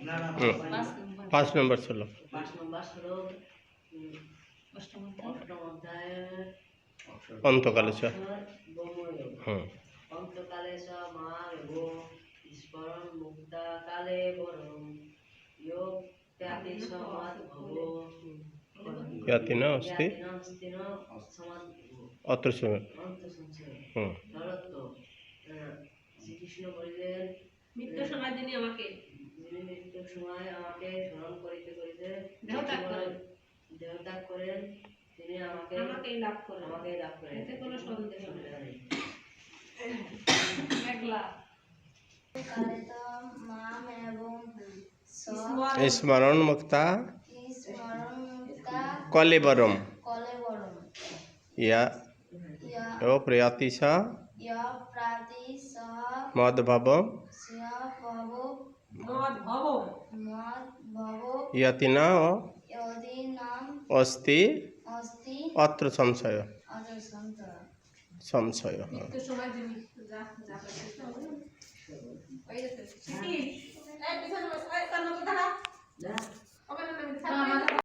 না না হুম। পাঁচ নম্বর। অধ্যায়। অন্তকালে চ। হুম। অন্তকালে চ মা স্মরণ মুক্তা বরং। যোগ ত্যাগি সমাদ ভব। ইয়াতি না অস্তি জ্ঞাতিনাম স্তিন সমাদ ভব। অত্র সময় হুম। শ্রীকৃষ্ণ বলিলেন মৃত্যুর সময় যিনি আমাকে যিনি মৃত্যুর সময় আমাকে স্মরণ করিতে করিতে দেহত্যাগ করেন। দেহত্যাগ করেন তিনি আমাকে আমাকেই লাভ করেন। আমাকে লাভ করেন। এতে কোনো সন্দেহ নেই। স্মরণ। মুক্তা কলেবরম। ইয়া ইয়া ও মদভব। মদ ও অস্তি অস্তি অত্র সংশয় সংশয়